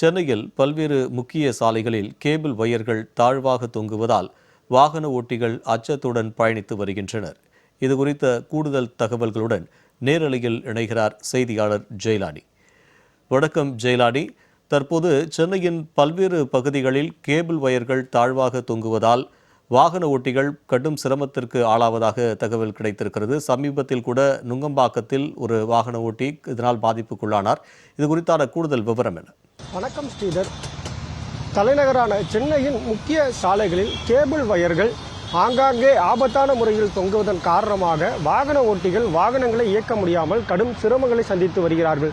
சென்னையில் பல்வேறு முக்கிய சாலைகளில் கேபிள் வயர்கள் தாழ்வாக தொங்குவதால் வாகன ஓட்டிகள் அச்சத்துடன் பயணித்து வருகின்றனர். இது குறித்த கூடுதல் தகவல்களுடன் நேரலையில் இணைகிறார் செய்தியாளர் ஜெயலானி. வணக்கம் ஜெயலானி. தற்போது சென்னையின் பல்வேறு பகுதிகளில் கேபிள் வயர்கள் தாழ்வாக தொங்குவதால் வாகன ஓட்டிகள் கடும் சிரமத்திற்கு ஆளாவதாக தகவல் கிடைத்திருக்கிறது. சமீபத்தில் கூட நுங்கம்பாக்கத்தில் ஒரு வாகன ஓட்டி இதனால் பாதிப்புக்குள்ளானார். இது குறித்தான கூடுதல் விவரம் என்ன? வணக்கம் ஸ்ரீதர். தலைநகரான சென்னையின் முக்கிய சாலைகளில் கேபிள் வயர்கள் ஆங்காங்கே ஆபத்தான முறையில் தொங்குவதன் காரணமாக வாகன ஓட்டிகள் வாகனங்களை இயக்க முடியாமல் கடும் சிரமங்களை சந்தித்து வருகிறார்கள்.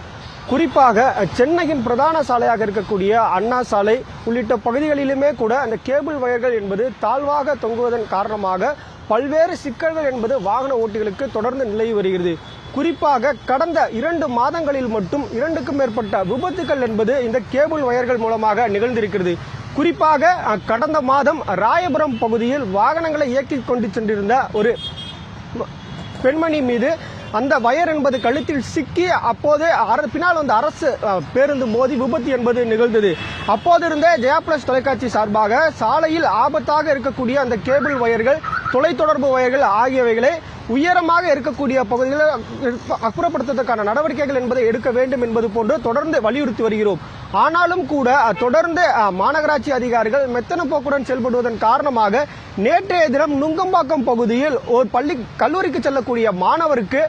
குறிப்பாக சென்னையின் பிரதான சாலையாக இருக்கக்கூடிய அண்ணா சாலை உள்ளிட்ட பகுதிகளிலுமே கூட அந்த கேபிள் வயர்கள் என்பது தாழ்வாக தொங்குவதன் காரணமாக பல்வேறு சிக்கல்கள் என்பது வாகன ஓட்டிகளுக்கு தொடர்ந்து நிலவி வருகிறது. குறிப்பாக கடந்த இரண்டு மாதங்களில் மட்டும் இரண்டுக்கும் மேற்பட்ட விபத்துகள் என்பது இந்த கேபிள் வயர்கள் மூலமாக நிகழ்ந்திருக்கிறது. குறிப்பாக கடந்த மாதம் ராயபுரம் பகுதியில் வாகனங்களை இயக்கிக் கொண்டு சென்றிருந்த ஒரு பெண்மணி மீது அந்த வயர் என்பது கழுத்தில் சிக்கி அப்போது பின்னால் வந்து அரசு பேருந்து மோதி விபத்து என்பது நிகழ்ந்தது. அப்போதிருந்தே ஜெயா பிளஸ் தொலைக்காட்சி சார்பாக சாலையில் ஆபத்தாக இருக்கக்கூடிய அந்த கேபிள் வயர்கள் தொலைத்தொடர்பு வயர்கள் ஆகியவைகளை உயரமாக இருக்கக்கூடிய பகுதிகளில் அப்புறப்படுத்துவதற்கான நடவடிக்கைகள் என்பதை எடுக்க வேண்டும் என்பது போன்று தொடர்ந்து வலியுறுத்தி வருகிறோம். ஆனாலும் கூட தொடர்ந்து மாநகராட்சி அதிகாரிகள் மெத்தன போக்குடன் செயல்படுவதன் காரணமாக நேற்றைய தினம் நுங்கம்பாக்கம் பகுதியில் ஒரு பள்ளி கல்லூரிக்கு செல்லக்கூடிய மாணவருக்கு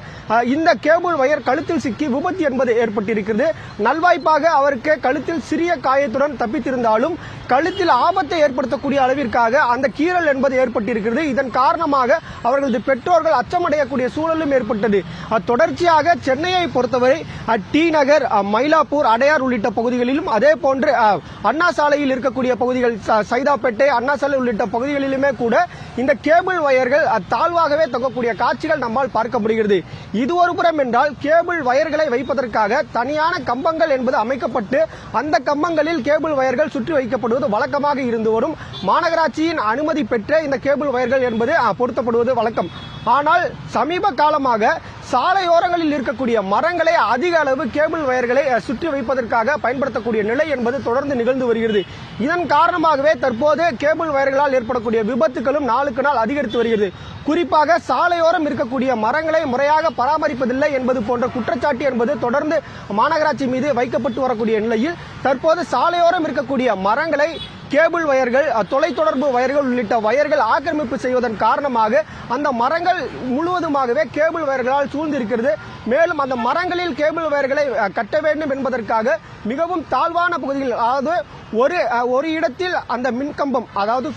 இந்த கேபிள் வயர் கழுத்தில் சிக்கி விபத்து என்பது ஏற்பட்டிருக்கிறது. நல்வாய்ப்பாக அவருக்கு கழுத்தில் சிறிய காயத்துடன் தப்பித்திருந்தாலும் கழுத்தில் ஆபத்தை ஏற்படுத்தக்கூடிய அளவிற்காக அந்த கீறல் என்பது ஏற்பட்டிருக்கிறது. இதன் காரணமாக அவர்களது பெற்றோர்கள் அச்சமடையக்கூடிய சூழலும் ஏற்பட்டது. தொடர்ச்சியாக சென்னையை பொறுத்தவரை டி நகர் மயிலாப்பூர் அடையார் உள்ளிட்ட பகுதிகளிலும் அதே போன்று அண்ணா சாலையில் இருக்கக்கூடிய பகுதிகள் ச- சைதாப்பேட்டை அண்ணா சாலை உள்ளிட்ட பகுதிகளிலுமே கூட இந்த கேபிள் வயர்கள் அஹ், தாழ்வாகவே தொங்கக்கூடிய காட்சிகள் நம்மால் பார்க்க முடிகிறது இது ஒரு புறம் என்றால் கேபிள் வயர்களை வைப்பதற்காக தனியான கம்பங்கள் என்பது அமைக்கப்பட்டு அந்த கம்பங்களில் கேபிள் வயர்கள் சுற்றி வைக்கப்படுவது வழக்கமாக இருந்து வரும். மாநகராட்சியின் அனுமதி பெற்ற இந்த கேபிள் வயர்கள் என்பது பொருத்தப்படுவது வழக்கம். ஆனால் சமீப காலமாக சாலையோரங்களில் இருக்கக்கூடிய மரங்களை அதிக அளவு கேபிள் வயர்களை சுற்றி வைப்பதற்காக பயன்படுத்தக்கூடிய நிலை என்பது தொடர்ந்து நிகழ்ந்து வருகிறது. இதன் காரணமாகவே தற்போது கேபிள் வயர்களால் ஏற்படக்கூடிய விபத்துகளும் நாளுக்கு நாள் அதிகரித்து வருகிறது. குறிப்பாக சாலையோரம் இருக்கக்கூடிய மரங்களை முறையாக பராமரிப்பதில்லை என்பது போன்ற குற்றச்சாட்டு என்பது தொடர்ந்து மாநகராட்சி மீது வைக்கப்பட்டு வரக்கூடிய நிலையில் தற்போது சாலையோரம் இருக்கக்கூடிய மரங்களை கேபிள் வயர்கள் தொலைத்தொடர்பு வயர்கள் உள்ளிட்ட வயர்கள் ஆக்கிரமிப்பு செய்வதன் காரணமாக அந்த மரங்கள் முழுவதுமாகவே கேபிள் வயர்களால் சூழ்ந்திருக்கிறது. மேலும் அந்த மரங்களில் கேபிள் வயர்களை கட்ட வேண்டும் என்பதற்காக மிகவும் தாழ்வான பகுதிகள் அதாவது ஒரு ஒரு இடத்தில் அந்த மின்கம்பம் அதாவது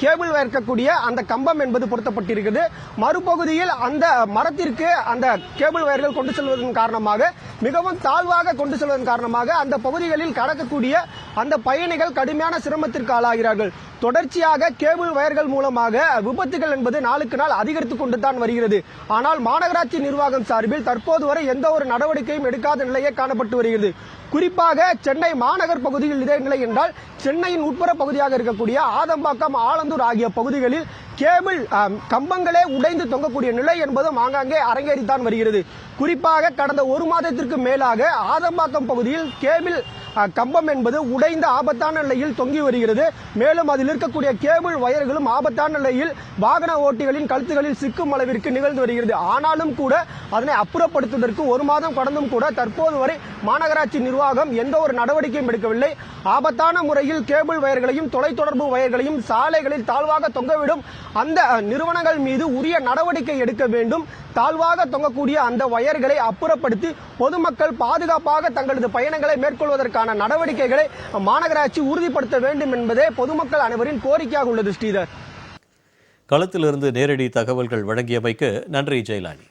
கேபிள் வயர் இருக்கக்கூடிய அந்த கம்பம் என்பது பொருத்தப்பட்டிருக்கிறது. மறுபகுதியில் அந்த மரத்திற்கு அந்த கேபிள் வயர்கள் கொண்டு செல்வதன் காரணமாக மிகவும் தாழ்வாக கொண்டு செல்வதன் காரணமாக அந்த பகுதிகளில் கடக்கக்கூடிய அந்த பயணிகள் கடுமையான சிரமத்திற்கு ஆளாகிறார்கள். தொடர்ச்சியாக கேபிள் வயர்கள் மூலமாக விபத்துகள் என்பது நாளுக்கு நாள் அதிகரித்துக் கொண்டு தான் வருகிறது. ஆனால் மாநகராட்சி நிர்வாகம் சார்பில் தற்போது வரை எந்த ஒரு நடவடிக்கையும் எடுக்காத நிலையே காணப்பட்டு வருகிறது. குறிப்பாக சென்னை மாநகர் பகுதியில் இதே நிலை என்றால் சென்னையின் உட்புற பகுதியாக இருக்கக்கூடிய ஆதம்பாக்கம் ஆலந்தூர் ஆகிய பகுதிகளில் கேபிள் கம்பங்களே உடைந்து தொங்கக்கூடிய நிலை என்பதும் ஆங்காங்கே அரங்கேறித்தான் வருகிறது. குறிப்பாக கடந்த ஒரு மாதத்திற்கு மேலாக ஆதம்பாக்கம் பகுதியில் கேபிள் கம்பம் என்பது உடைந்த ஆபத்தான நிலையில் தொங்கி வருகிறது. மேலும் அதில் இருக்கக்கூடிய கேபிள் வயர்களும் ஆபத்தான நிலையில் வாகன ஓட்டிகளின் கழுத்துகளில் சிக்கும் அளவிற்கு நிகழ்ந்து வருகிறது. ஆனாலும் கூட அதனை அப்புறப்படுத்துவதற்கு ஒரு மாதம் கடந்தும் கூட தற்போது வரை மாநகராட்சி நிர்வாகம் எந்த ஒரு நடவடிக்கையும் எடுக்கவில்லை. ஆபத்தான முறையில் கேபிள் வயர்களையும் தொலைத்தொடர்பு வயர்களையும் சாலைகளில் தாழ்வாக தொங்கவிடும் அந்த நிறுவனங்கள் மீது உரிய நடவடிக்கை எடுக்க வேண்டும். தாழ்வாக தொங்கக்கூடிய அந்த வயர்களை அப்புறப்படுத்தி பொதுமக்கள் பாதுகாப்பாக தங்களது பயணங்களை மேற்கொள்வதற்கான நடவடிக்கைகளை மாநகராட்சி உறுதிப்படுத்த வேண்டும் என்பதே பொதுமக்கள் அனைவரின் கோரிக்கையாக உள்ளது ஸ்ரீதர். களத்திலிருந்து நேரடி தகவல்கள் வழங்கியமைக்கு நன்றி ஜெயலானி